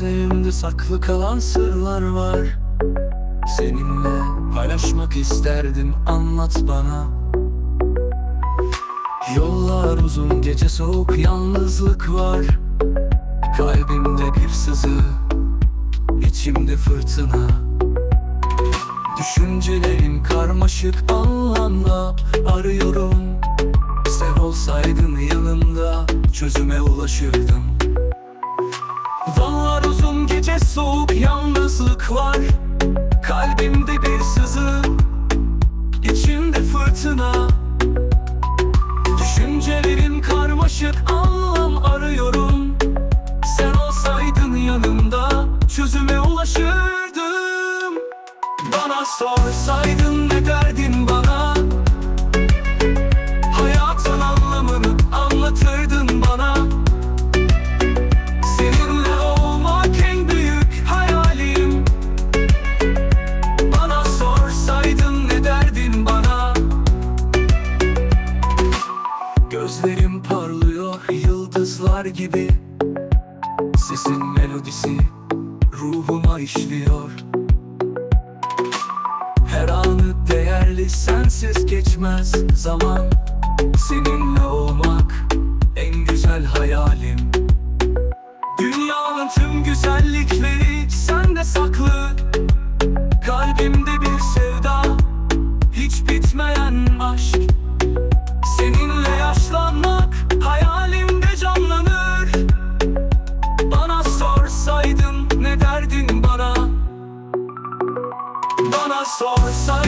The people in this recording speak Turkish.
Gözlerimde saklı kalan sırlar var. Seninle paylaşmak isterdim anlat bana. Yollar uzun gece soğuk yalnızlık var. Kalbimde bir sızı içimde fırtına. Düşüncelerim karmaşık anlamda. Arıyorum Sen olsaydın yanımda çözüme ulaşırdım gece soğuk yalnızlık var. Kalbimde bir sızı içimde fırtına. Düşüncelerim karmaşık anlam arıyorum. Sen olsaydın yanımda çözüme ulaşırdım. Bana sorsaydın Parlıyor yıldızlar gibi. Sesin melodisi ruhuma işliyor. Her anı değerli sensiz geçmez zaman. Seninle olmak en güzel hayalim sorsa